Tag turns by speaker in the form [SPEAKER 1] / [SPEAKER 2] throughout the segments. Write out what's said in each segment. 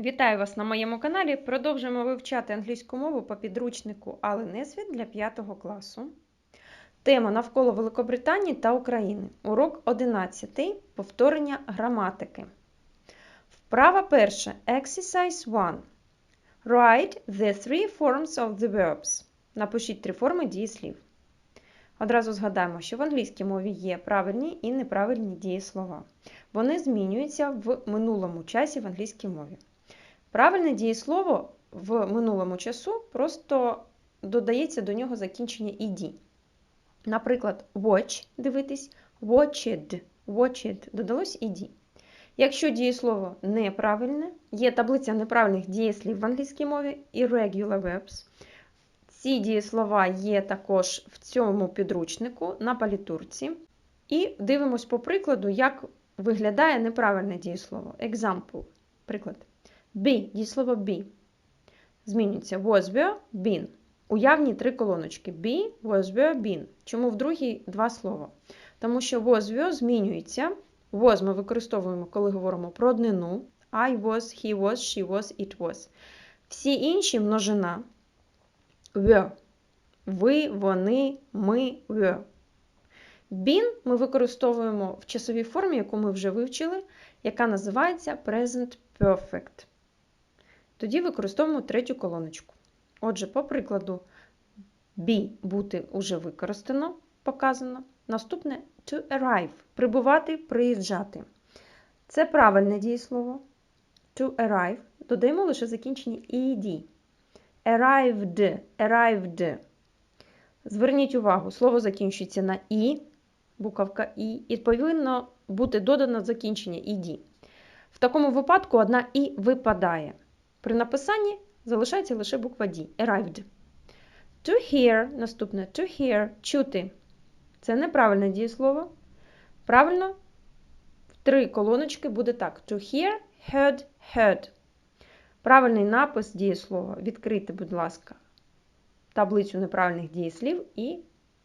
[SPEAKER 1] Вітаю вас на моєму каналі. Продовжуємо вивчати англійську мову по підручнику Але Несвіт для 5 класу. Тема навколо Великобританії та України. Урок 11. Повторення граматики. Вправа перша. Exercise 1. Write the three forms of the verbs. Напишіть три форми дієслів. Одразу згадаємо, що в англійській мові є правильні і неправильні дієслова. Вони змінюються в минулому часі в англійській мові. Правильне дієслово в минулому часу просто додається до нього закінчення «ed». Наприклад, watch дивитись, watched, watched додалось «ed». Якщо дієслово неправильне, є таблиця неправильних дієслів в англійській мові irregular verbs. Ці дієслова є також в цьому підручнику на палітурці. І дивимось по прикладу, як виглядає неправильне дієслово. Example. Приклад. Be, дієслово be. Змінюється was, were, been. Уявні три колоночки. Be, was, were, been. Чому в другій два слова? Тому що was, were змінюється. Was ми використовуємо, коли говоримо про однину. I was, he was, she was, it was. Всі інші множина were. Ви, вони, ми, were. Been ми використовуємо в часовій формі, яку ми вже вивчили, яка називається present perfect. Тоді використовуємо третю колоночку. Отже, по прикладу, be бути уже використано, показано. Наступне to arrive прибувати, приїжджати. Це правильне дієслово. To arrive. Додаємо лише закінчення ed. Arrived, arrived. Зверніть увагу, слово закінчується на і, буковка і, і повинно бути додано закінчення ed. В такому випадку одна і випадає. При написанні залишається лише буква D. Arrived. To hear, наступне to hear, чути. Це неправильне дієслово. Правильно, в три колоночки буде так: to hear, heard, heard. Правильний напис дієслова. Відкрийте, будь ласка, таблицю неправильних дієслів і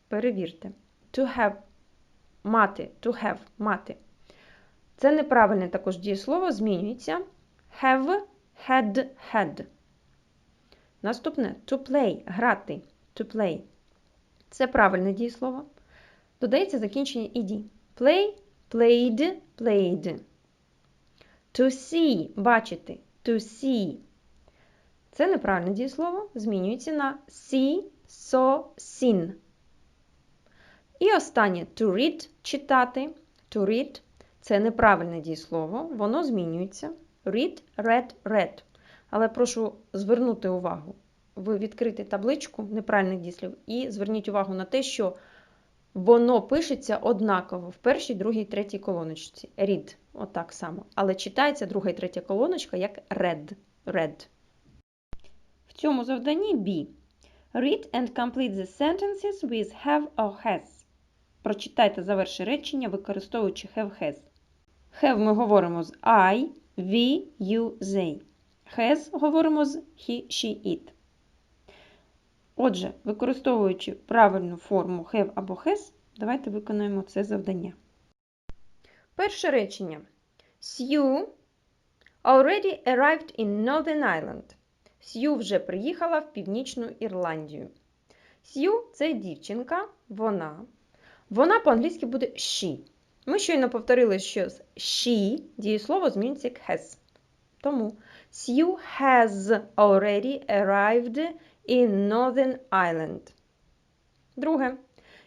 [SPEAKER 1] перевірте. To have мати, to have мати. Це неправильне також дієслово, змінюється. Have, had. Наступне to play грати. To play. Це правильне дієслово. Додається закінчення ed. Play, played, played. To see бачити. To see. Це неправильне дієслово. Змінюється на see, saw, seen. І останнє to read читати. To read це неправильне дієслово. Воно змінюється. Read, read, read. Але прошу звернути увагу. Ви відкрите табличку неправильних дієслів і зверніть увагу на те, що воно пишеться однаково в першій, другій, третій колоночці. Read, отак само. Але читається друга і третя колоночка як read. read. В цьому завданні B. Read and complete the sentences with have or has. Прочитайте заверши речення, використовуючи have has. Have ми говоримо з I, we, you, they. Has говоримо з he, she, it. Отже, використовуючи правильну форму have або has, давайте виконаємо це завдання. Перше речення. Sue already arrived in Northern Ireland. Сью вже приїхала в Північну Ірландію. Сью це дівчинка, вона. Вона по-англійськи буде she. Ми щойно повторили, що з she дієслово зміниться як has. Тому Sue has already arrived in Northern Ireland. Друге.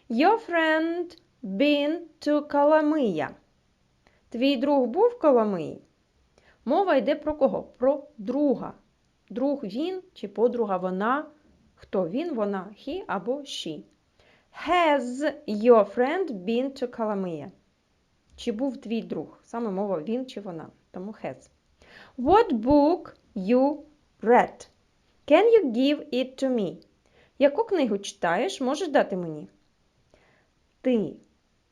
[SPEAKER 1] Your friend been to Коломия. Твій друг був в Коломиї? Мова йде про кого? Про друга. Друг він чи подруга вона. Хто він, вона, he або she. Has your friend been to Коломия? Чи був твій друг? Саме мова він чи вона. Тому has. What book you read? Can you give it to me? Яку книгу читаєш, можеш дати мені? Ти.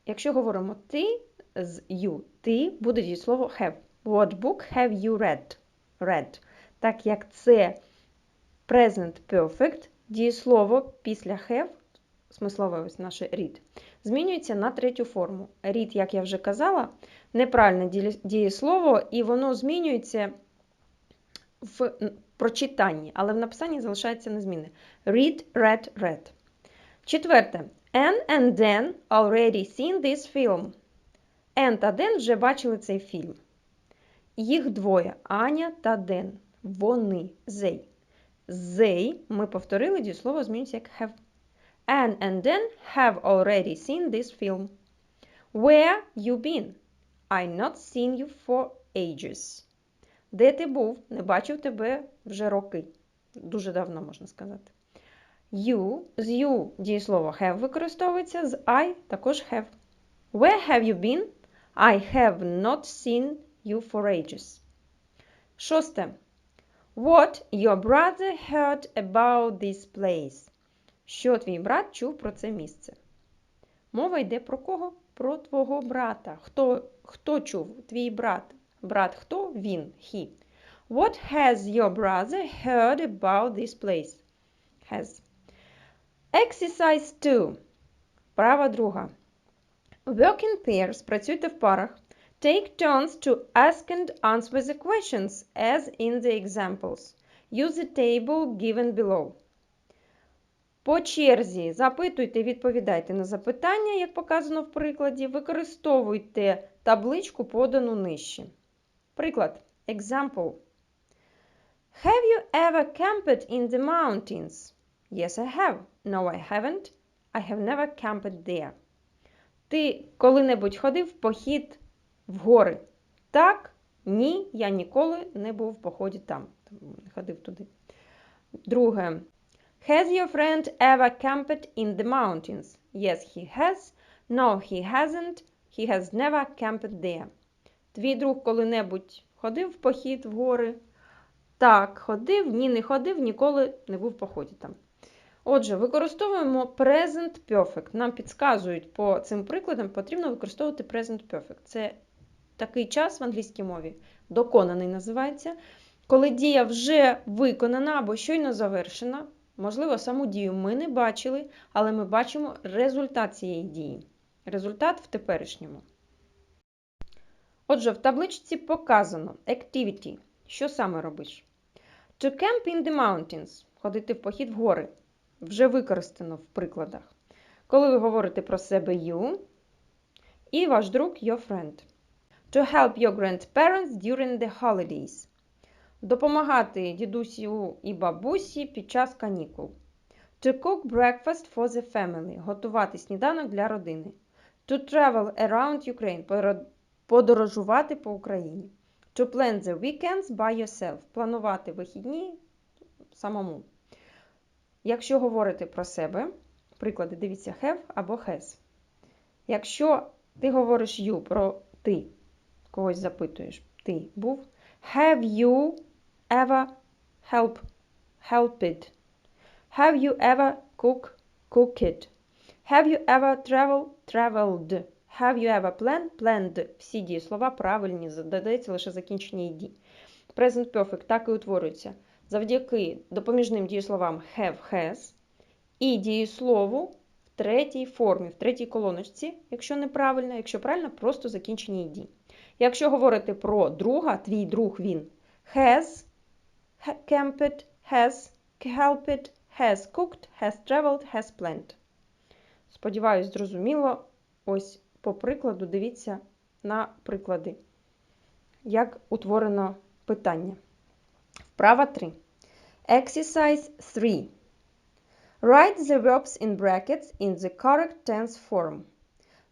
[SPEAKER 1] Якщо говоримо ти з you, ти буде дієслово have. What book have you read? Read. Так як це present perfect, дієслово після have, смислове ось наше read, змінюється на третю форму. Read, як я вже казала, неправильне дієслово, і воно змінюється в прочитанні, але в написанні залишається незмінне. Read, read, read. Четверте. Anne and Dan already seen this film. Anne та Ден вже бачили цей фільм. Їх двоє Аня та Ден. Вони they. They ми повторили дієслово змінюється як have. Anne and Dan have already seen this film. Where you been? I not seen you for ages. Де ти був? Не бачив тебе вже роки. Дуже давно можна сказати. You з you дієслово have використовується, з I також have. Where have you been? I have not seen you for ages. Шосте. What your brother heard about this place? Що твій брат чув про це місце? Мова йде про кого? Про твого брата. Хто, хто чув? Твій брат. Брат хто? Він. He. What has your brother heard about this place? Has. Exercise 2. Права друга. Work in pairs. Працюйте в парах. Take turns to ask and answer the questions as in the examples. Use the table given below. По черзі запитуйте, відповідайте на запитання, як показано в прикладі. Використовуйте табличку, подану нижче. Приклад. Example. Have you ever camped in the mountains? Yes, I have. No, I haven't. I have never camped there. Ти коли-небудь ходив в похід в гори? Так, ні, я ніколи не був в поході там. Ходив туди. Друге. Has your friend ever camped in the mountains? Yes, he has. No, he hasn't. He has never camped there. Твій друг коли-небудь ходив в похід в гори? Так, ходив, ні, не ходив, ніколи не був в поході там. Отже, використовуємо present perfect. Нам підказують по цим прикладам, потрібно використовувати present perfect. Це такий час в англійській мові, доконаний називається, коли дія вже виконана або щойно завершена. Можливо, саму дію ми не бачили, але ми бачимо результат цієї дії. Результат в теперішньому. Отже, в табличці показано activity. Що саме робиш? To camp in the mountains. Ходити в похід в гори. Вже використано в прикладах. Коли ви говорите про себе you і ваш друг your friend. To help your grandparents during the holidays. Допомагати дідусю і бабусі під час канікул. To cook breakfast for the family. Готувати сніданок для родини. To travel around Ukraine. Подорожувати по Україні. To plan the weekends by yourself. Планувати вихідні самому. Якщо говорити про себе, приклади, дивіться, have або has. Якщо ти говориш you про ти, когось запитуєш, ти був. Have you ever help, helped? Have you ever cook, cooked? Have you ever travel, traveled? Have you ever planned, planned? Всі дієслова правильні, додається лише закінчення «ed». Present perfect так і утворюється завдяки допоміжним дієсловам have, has і дієслову в третій формі, в третій колоночці, якщо неправильно, якщо правильно, просто закінчення «ed». Якщо говорити про друга, твій друг він has camped, has helped, has cooked, has traveled, has planned. Сподіваюсь, зрозуміло. Ось по прикладу дивіться на приклади, як утворено питання. Вправа 3. Exercise 3. Write the verbs in brackets in the correct tense form.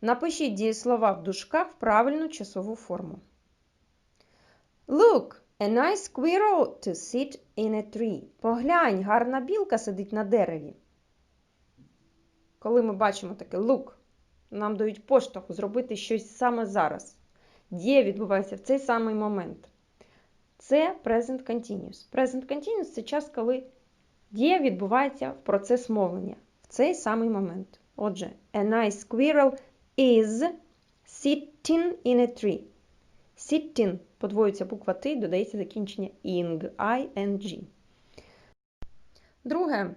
[SPEAKER 1] Напишіть дієслова в дужках в правильну часову форму. Look, a nice squirrel to sit in a tree. Поглянь, гарна білка сидить на дереві. Коли ми бачимо таке look, нам дають поштовх зробити щось саме зараз. Дія відбувається в цей самий момент. Це present continuous. Present continuous це час, коли дія відбувається в процес мовлення в цей самий момент. Отже, a nice squirrel is sitting in a tree. Sitting подвоюється буква Т, додається закінчення ing, ing. Друге.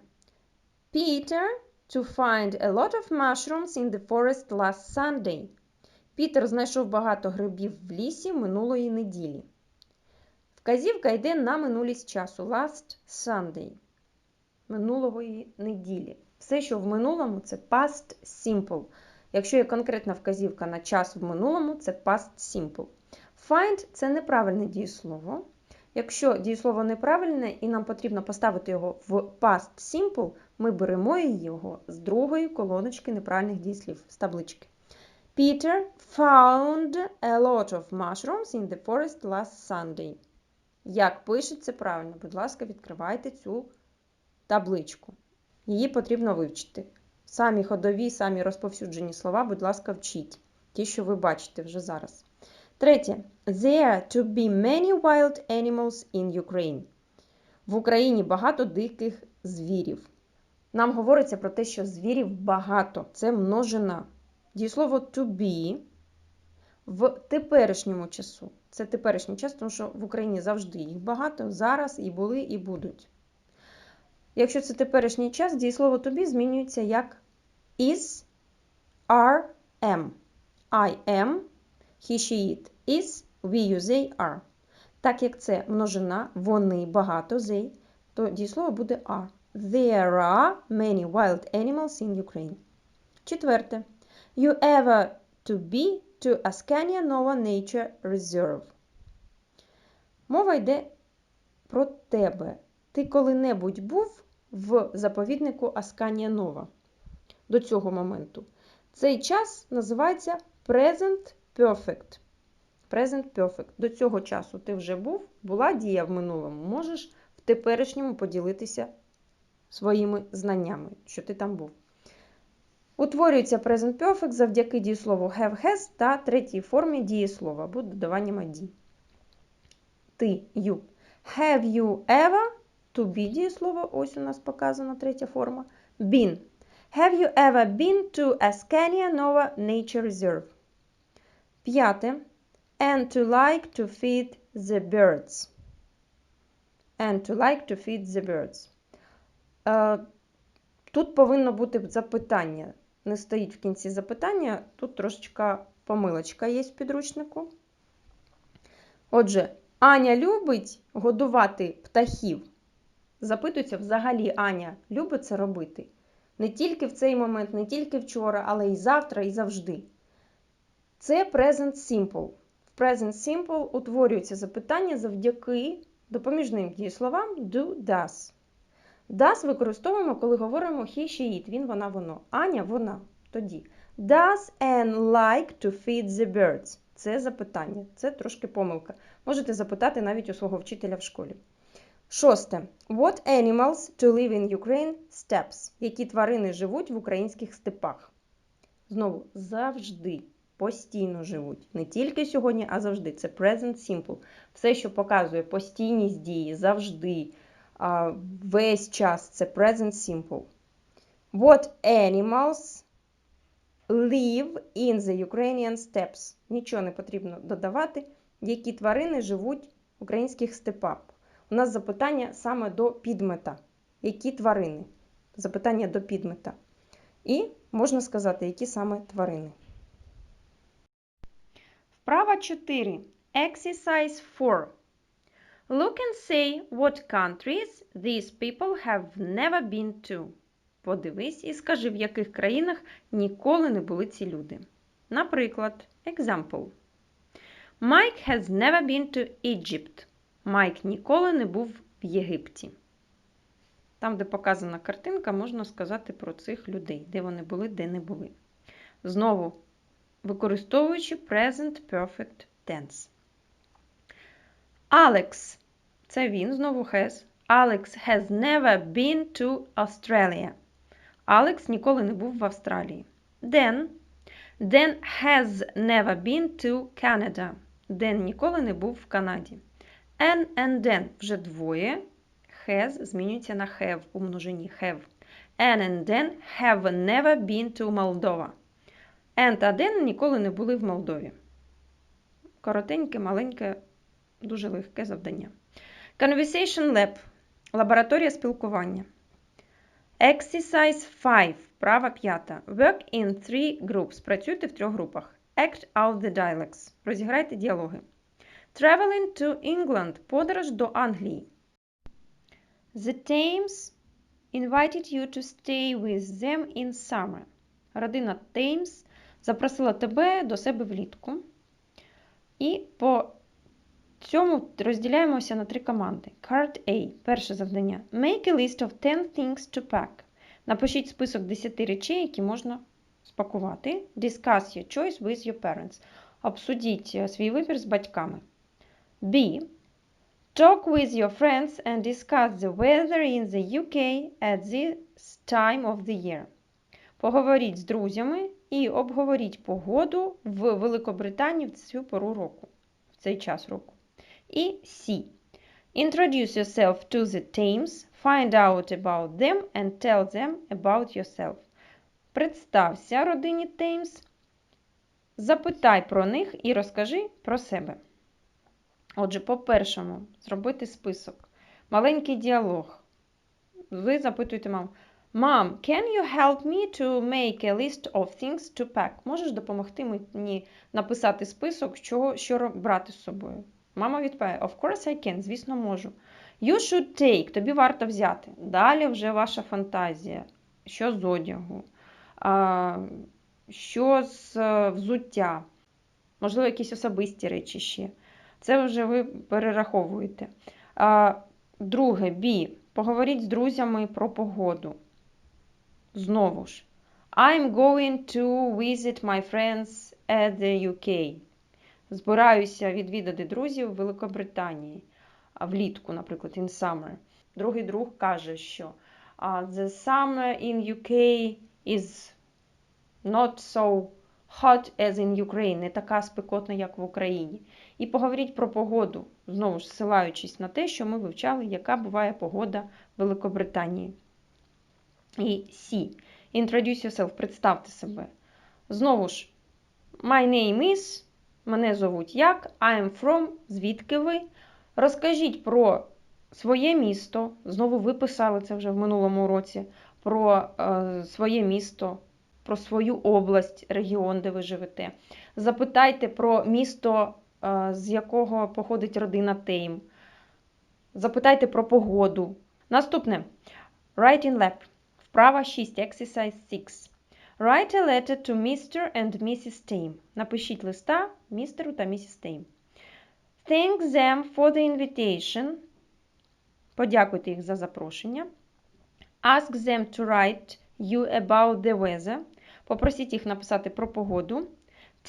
[SPEAKER 1] Peter to find a lot of mushrooms in the forest last Sunday. Пітер знайшов багато грибів в лісі минулої неділі. Вказівка йде на минулість часу. Last Sunday. Минулої неділі. Все, що в минулому, це past simple. Якщо є конкретна вказівка на час в минулому, це past simple. Find це неправильне дієслово. Якщо дієслово неправильне і нам потрібно поставити його в past simple, ми беремо його з другої колоночки неправильних дієслів з таблички. Peter found a lot of mushrooms in the forest last Sunday. Як пишеться правильно, будь ласка, відкривайте цю табличку. Її потрібно вивчити. Самі ходові, самі розповсюджені слова, будь ласка, вчіть. Ті, що ви бачите вже зараз. Третє. There to be many wild animals in Ukraine. В Україні багато диких звірів. Нам говориться про те, що звірів багато. Це множина. Дієслово to be в теперішньому часу. Це теперішній час, тому що в Україні завжди їх багато, зараз і були, і будуть. Якщо це теперішній час, дієслово to be змінюється як is, are, am. I am, he, she, it. Is, we, you, they, are. Так як це множина, вони багато, they, то дієслово буде are. There are many wild animals in Ukraine. Четверте. You ever to be to Ascania Nova Nature Reserve. Мова йде про тебе. Ти коли-небудь був в заповіднику Асканія Нова до цього моменту. Цей час називається Present Perfect. Present Perfect. До цього часу ти вже був, була дія в минулому. Можеш в теперішньому поділитися своїми знаннями, що ти там був. Утворюється Present Perfect завдяки дієслову have has та третій формі дієслова або додаванням «ed». Ти, you. Have you ever to be дієслово, ось у нас показана третя форма. Been. Have you ever been to Ascania Nova Nature Reserve? П'яте. And to like to feed the birds. And to like to feed the birds. Е, Тут повинно бути запитання. Не стоїть в кінці запитання, тут трошечка помилочка є в підручнику. Отже, Аня любить годувати птахів. Запитується, взагалі, Аня любить це робити. Не тільки в цей момент, не тільки вчора, але і завтра, і завжди. Це Present Simple. В Present Simple утворюється запитання завдяки допоміжним дієсловам do, does. Does використовуємо, коли говоримо he, she, it. Він, вона, воно. Аня, вона. Тоді. Does Anne like to feed the birds? Це запитання. Це трошки помилка. Можете запитати навіть у свого вчителя в школі. Шосте. What animals to live in Ukraine steppes? Які тварини живуть в українських степах? Знову, завжди, постійно живуть. Не тільки сьогодні, а завжди. Це present simple. Все, що показує постійність дії, завжди, весь час це present simple. What animals live in the Ukrainian steppes? Нічого не потрібно додавати. Які тварини живуть в українських степах? У нас запитання саме до підмета. Які тварини? Запитання до підмета. І можна сказати, які саме тварини. Вправа 4. Exercise 4. Look and say what countries these people have never been to. Подивись і скажи, в яких країнах ніколи не були ці люди. Наприклад, example. Mike has never been to Egypt. Майк ніколи не був в Єгипті. Там, де показана картинка, можна сказати про цих людей, де вони були, де не були. Знову використовуючи present perfect tense. Alex. Це він знову has. Alex has never been to Australia. Алекс ніколи не був в Австралії. Ден. Ден has never been to Canada. Ден ніколи не був в Канаді. An and then вже двоє. Has змінюється на have у множині have. An and then have never been to Moldova. An та Den ніколи не були в Молдові. Коротеньке, маленьке, дуже легке завдання. Conversation Lab. Лабораторія спілкування. Exercise 5. Права п'ята. Work in three groups. Працюйте в трьох групах. Act out the dialects. Розіграйте діалоги. Traveling to England. Подорож до Англії. The Thames invited you to stay with them in summer. Родина Теймс запросила тебе до себе влітку. І по цьому розділяємося на три команди. Card A. Перше завдання. Make a list of 10 things to pack. Напишіть список 10 речей, які можна спакувати. Discuss your choice with your parents. Обсудіть е, свій вибір з батьками. B. Talk with your friends and discuss the weather in the UK at this time of the year. Поговоріть з друзями і обговоріть погоду в Великобританії в цю пору року, в цей час року. І C. Introduce yourself to the Thames, find out about them and tell them about yourself. Представся родині Теймс, запитай про них і розкажи про себе. Отже, по-першому, зробити список. Маленький діалог. Ви запитуєте маму. Мам, can you help me to make a list of things to pack? Можеш допомогти мені написати список, чого, що брати з собою? Мама відповідає, of course I can, звісно, можу. You should take, тобі варто взяти. Далі вже ваша фантазія. Що з одягу, що з е, взуття, можливо, якісь особисті речі ще. Це вже ви перераховуєте. Друге, B. Поговоріть з друзями про погоду. Знову ж. I'm going to visit my friends at the UK. Збираюся відвідати друзів в Великобританії. Влітку, наприклад, in summer. Другий друг каже, що the summer in UK is not so hot as in Ukraine, не така спекотна, як в Україні. І поговоріть про погоду, знову ж ссилаючись на те, що ми вивчали, яка буває погода в Великобританії. І C. Introduce yourself, представте себе. Знову ж, my name is, мене зовуть як, I'm from, звідки ви. Розкажіть про своє місто. Знову ви писали це вже в минулому році, про е, своє місто, про свою область, регіон, де ви живете. Запитайте про місто, е, з якого походить родина Тейм. Запитайте про погоду. Наступне. Writing lab. Вправа 6. Exercise 6. Write a letter to Mr. and Mrs. Tame. Напишіть листа містеру та місіс Тейм. Thank them for the invitation. Подякуйте їх за запрошення. Ask them to write you about the weather. Попросіть їх написати про погоду.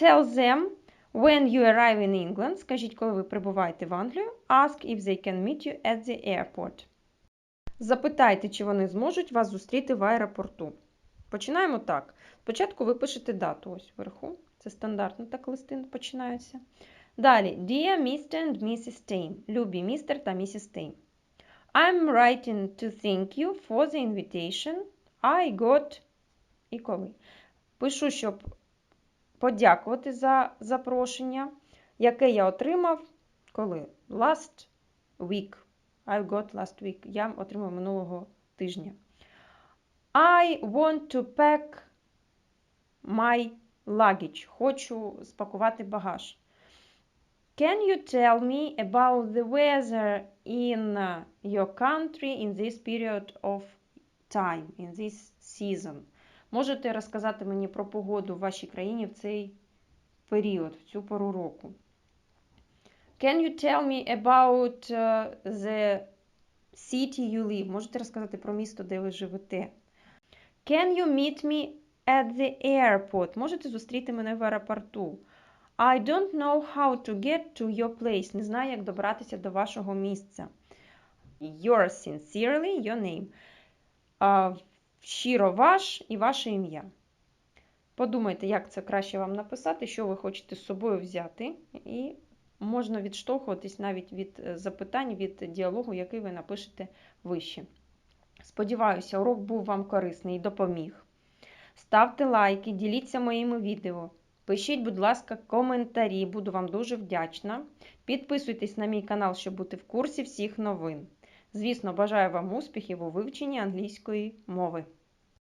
[SPEAKER 1] Tell them when you arrive in England. Скажіть, коли ви прибуваєте в Англію. Ask if they can meet you at the airport. Запитайте, чи вони зможуть вас зустріти в аеропорту. Починаємо так. Спочатку ви пишете дату ось вверху. Це стандартно так листи починаються. Далі, Dear Mr. and Mrs. Tame. Любі містер та місіс Тейм. I'm writing to thank you for the invitation. I got. І коли. Пишу, щоб подякувати за запрошення, яке я отримав коли? Last week. I got last week. Я отримав минулого тижня. I want to pack my luggage. Хочу спакувати багаж. Can you tell me about the weather in your country in this period of time, in this season? Можете розказати мені про погоду в вашій країні в цей період, в цю пору року? Can you tell me about the city you live? Можете розказати про місто, де ви живете? Can you meet me at the airport? Можете зустріти мене в аеропорту? I don't know how to get to your place. Не знаю, як добратися до вашого місця. Yours sincerely, your name. Uh, щиро ваш і ваше ім'я. Подумайте, як це краще вам написати, що ви хочете з собою взяти. І можна відштовхуватись навіть від запитань, від діалогу, який ви напишете вище. Сподіваюся, урок був вам корисний і допоміг. Ставте лайки, діліться моїми відео. Пишіть, будь ласка, коментарі, буду вам дуже вдячна. Підписуйтесь на мій канал, щоб бути в курсі всіх новин. Звісно, бажаю вам успіхів у вивченні англійської мови.